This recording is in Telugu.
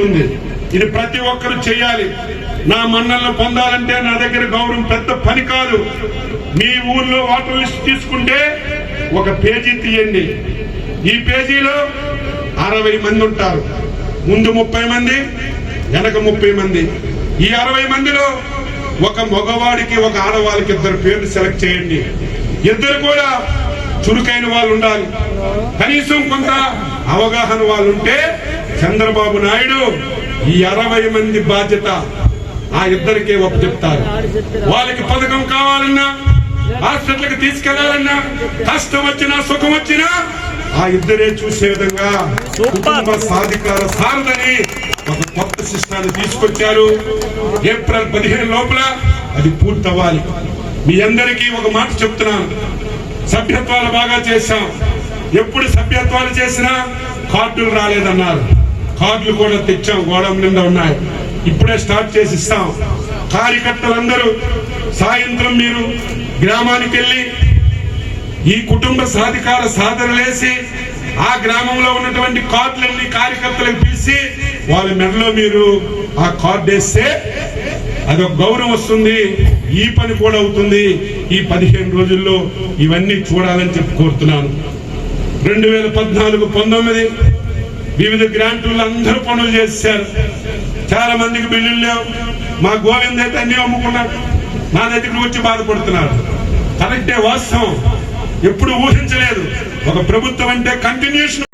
అవుతుంది ఇది ప్రతి ఒక్కరు చేయాలి. నా మన్నలను పొందాలంటే నా దగ్గర గౌరవం పెద్ద పని కాదు. మీ ఊర్లో వాటర్ లిస్ట్ తీసుకుంటే ఒక పేజీ తీయండి. ఈ పేజీలో అరవై మంది ఉంటారు. ముందు ముప్పై మంది వెనక ముప్పై మంది. ఈ అరవై మందిలో ఒక మగవాడికి ఒక ఆడవాళ్ళకి ఇద్దరు పేర్లు సెలెక్ట్ చేయండి. ఇద్దరు కూడా చురుకైన వాళ్ళు ఉండాలి కనీసం కొంత అవగాహన వాళ్ళు ఉంటే చంద్రబాబు నాయుడు ఈ అరవై మంది బాధ్యత ఆ ఇద్దరికే చెప్తారు. వాళ్ళకి పథకం కావాలన్నా హాస్పిటల్కి తీసుకెళ్ళాలన్నా కష్టం వచ్చినా సుఖం వచ్చినా ఆ ఇద్దరే చూసే విధంగా కుటుంబ సాధికార సారదని ఒక కొత్త సిస్టాన్ని తీసుకొచ్చారు. ఏప్రిల్ పదిహేను లోపల అది పూర్తవ్వాలి. మీ అందరికీ ఒక మాట చెప్తున్నాను. సభ్యత్వాలు బాగా చేశాం. ఎప్పుడు సభ్యత్వాలు చేసినా కార్డులు రాలేదన్నారు. కార్డులు కూడా తెచ్చాం గోడం నిండా ఉన్నాయి. ఇప్పుడే స్టార్ట్ చేసి ఇస్తాం. కార్యకర్తలందరూ సాయంత్రం మీరు గ్రామానికి వెళ్ళి ఈ కుటుంబ సాధికార సాధనలేసి ఆ గ్రామంలో ఉన్నటువంటి కార్డులన్నీ కార్యకర్తలకు పిలిచి వాళ్ళ మెడలో మీరు ఆ కార్డు వేస్తే అదొక గౌరవం వస్తుంది. ఈ పని కూడా అవుతుంది. ఈ పదిహేను రోజుల్లో ఇవన్నీ చూడాలని చెప్పి కోరుతున్నాను. రెండు వేల పద్నాలుగు పంతొమ్మిది వివిధ గ్రాంట్లు అందరూ పనులు చేశారు. చాలా మందికి బిల్లులు లేవు. మా గోవింద్ అయితే అన్ని అమ్ముకున్నాడు. నా దగ్గరికి వచ్చి బాధపడుతున్నాడు కరెక్టే వాస్తవం. ఎప్పుడు ఊహించలేదు. ఒక ప్రభుత్వం అంటే కంటిన్యూషన్